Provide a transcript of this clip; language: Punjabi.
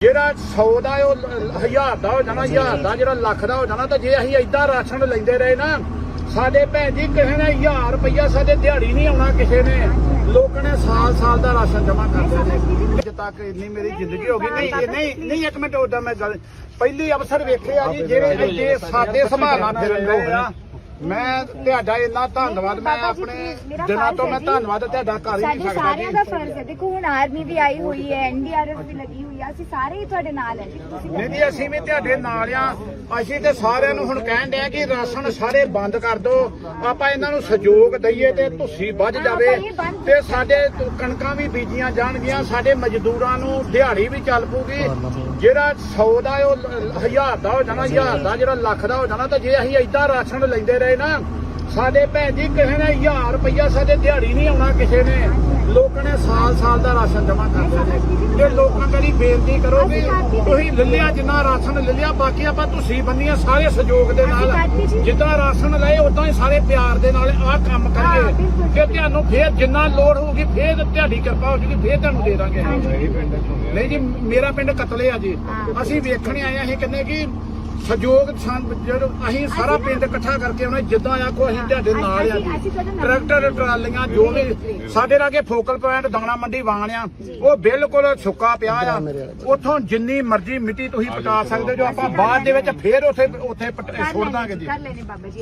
ਜਿਹੜਾ 100 ਦਾ ਉਹ ਹਜ਼ਾਰ ਦਾ ਹੋ ਜਾਣਾ ਹਜ਼ਾਰ ਦਾ ਜਿਹੜਾ ਲੱਖ ਦਾ ਹੋ ਜਾਣਾ ਤਾਂ ਜੇ ਅਸੀਂ ਏਦਾਂ ਰਾਸ਼ਨ ਲੈਂਦੇ ਰਹੇ ਨਾ ਸਾਡੇ ਭੈਣ ਜੀ ਕਿਸੇ ਨੇ 1000 ਰੁਪਈਆ ਸਾਡੇ ਦਿਹਾੜੀ ਨਹੀਂ ਆਉਣਾ ਕਿਸੇ ਨੇ। ਲੋਕਾਂ ਨੇ ਸਾਲ ਸਾਲ ਦਾ ਰਾਸ਼ਨ ਜਮ੍ਹਾਂ ਕਰਦੇ ਨੇ ਅੱਜ ਤੱਕ ਇੰਨੀ ਮੇਰੀ ਜ਼ਿੰਦਗੀ ਹੋ ਗਈ। ਨਹੀਂ ਇਹ ਨਹੀਂ ਨਹੀਂ ਇੱਕ ਮਿੰਟ ਉਦਾਂ ਮੈਂ ਗੱਲ ਪਹਿਲੀ ਅਵਸਰ ਵੇਖਿਆ ਜੀ ਜਿਹੜੇ ਇੱਥੇ ਸਾਡੇ ਸੰਭਾਲਣਾ ਫਿਰਨ ਰਹੇ ਆ। ਮੈਂ ਤੁਹਾਡਾ ਇੰਨਾ ਧੰਨਵਾਦ ਮੈਂ ਆਪਣੇ ਫਰਜ਼ ਤੋਂ ਮੈਂ। ਧੰਨਵਾਦ ਤੁਹਾਡਾ ਕਰ ਹੀ ਨਹੀਂ ਸਾਡੇ ਸਕਦਾ ਸਾਰਿਆਂ ਦਾ ਫਰਜ਼ ਹੈ। ਦੇਖੋ ਹੁਣ ਆਰਮੀ ਵੀ ਆਈ ਹੋਈ ਹੈ ਐਨਡੀਆਰਐਫ ਵੀ ਲੱਗੀ ਹੋਈ ਹੈ ਅਸੀਂ ਸਾਰੇ ਹੀ ਤੁਹਾਡੇ ਨਾਲ ਹੈ ਜੀ। ਤੁਸੀਂ ਨਹੀਂ ਜੀ ਅਸੀਂ ਵੀ ਤੁਹਾਡੇ ਨਾਲ ਆ। ਅਸੀਂ ਤੇ ਸਾਰਿਆਂ ਨੂੰ ਹੁਣ ਕਹਿਣ ਡਿਆ ਕਿ ਰਾਸ਼ਨ ਸਾਰੇ ਬੰਦ ਕਰ ਦਿਓ ਆਪਾਂ ਇਹਨਾਂ ਨੂੰ ਸਹਿਯੋਗ ਦਈਏ ਤੇ ਤੁਸੀਂ ਵੱਧ ਹਾਂ, ਜਾਵੇ। ਬੰਦ- ਤੇ ਸਾਡੇ ਕਣਕਾਂ ਵੀ ਬੀਜੀਆਂ ਜਾਣਗੀਆਂ। ਸਾਡੇ ਮਜ਼ਦੂਰਾਂ ਨੂੰ ਦਿਹਾੜੀ ਵੀ ਚੱਲ ਪੂਗੀ ਜਿਹੜਾ 100 ਦਾ ਉਹ ਹਜ਼ਾਰ ਦਾ ਹੋ ਜਾਣਾ ਹਜ਼ਾਰ ਦਾ ਜਿਹੜਾ ਲੱਖ ਦਾ ਹੋ ਜਾਣਾ ਤਾਂ ਜੇ ਅਸੀਂ ਏਦਾਂ ਰਾਸ਼ਨ ਲੈਂਦੇ ਰਹੇ ਨਾ ਸਾਡੇ ਭੈਣ ਜੀ ਕਿਸੇ ਨੇ 1000 ਰੁਪਈਆ ਸਾਡੇ ਦਿਹਾੜੀ ਨਹੀਂ ਆਉਣਾ ਕਿਸੇ ਨੇ। ਲੋਕਾਂ ਨੇ ਸਾਲ ਸਾਲ ਦਾ ਰਾਸ਼ਨ ਜਮ੍ਹਾਂ ਕਰਦੇ ਨੇ ਜੇ। ਲੋਕਾਂ ਕਰੀ ਬੇਨਤੀ ਕਰੋ ਵੀ ਤੁਸੀਂ ਲੱਲਿਆ ਜਿੰਨਾ ਰਾਸ਼ਨ ਲੱਲਿਆ ਬਾਕੀ ਆਪਾਂ ਤੁਸੀਂ ਬੰਨੀਆਂ ਸਾਰੇ ਸਹਿਯੋਗ ਦੇ ਨਾਲ। ਜਿੱਦਾਂ ਰਾਸ਼ਨ ਲਏ ਉਦਾਂ ਹੀ ਸਾਰੇ ਪਿਆਰ ਦੇ ਨਾਲ ਆਹ ਕੰਮ ਕਰੀਏ। ਜੇ। ਤੁਹਾਨੂੰ ਫੇਰ ਜਿੰਨਾ ਲੋੜ ਹੋਊਗੀ ਫੇਰ ਤੁਹਾਡੀ ਕਿਰਪਾ ਹੋ ਜੂਗੀ ਫੇਰ ਤੁਹਾਨੂੰ ਦੇ ਦਾਂਗੇ। ਨਹੀਂ ਜੀ ਮੇਰਾ ਪਿੰਡ ਕਤਲੇ ਆ ਜੀ ਅਸੀਂ ਵੇਖਣ ਆਏ ਆ ਅਸੀਂ ਕਹਿੰਦੇ ਕਿ ਸਹਿਯੋਗ ਸਾਨੂੰ ਜਦੋਂ ਅਸੀਂ ਸਾਰਾ ਪਿੰਡ ਇਕੱਠਾ ਕਰਕੇ ਆਉਣਾ ਜਿੱਦਾਂ ਆਖੋ ਅਸੀਂ ਤੁਹਾਡੇ ਨਾਲ ਆ। ਅਸੀਂ- ਅਸੀਂ ਤੁਹਾਡੇ ਜੀ ਨਾਲ। ਟਰੈਕਟਰ ਟਰਾਲੀਆਂ ਜੋ ਵੀ ਸਾਡੇ ਲਾਗੇ ਫੋਕਲ ਪੁਆਇੰਟ ਦਾਣਾ ਮੰਡੀ ਵਾਣ ਆ ਉਹ ਬਿਲਕੁਲ ਸੁੱਕਾ ਪਿਆ ਆ। ਉੱਥੋਂ ਜਿੰਨੀ ਮਰਜ਼ੀ ਮਿੱਟੀ ਤੁਸੀਂ ਪਟਾ ਸਕਦੇ ਜੋ ਆਪਾਂ ਬਾਅਦ ਦੇ ਵਿੱਚ ਫੇਰ ਉੱਥੇ ਉੱਥੇ ਪਟ- ਸੁੱਟ ਦਾਂਗੇ ਜੀ। ਕਰ ਲੈਣੇ ਬਾਬਾ ਜੀ।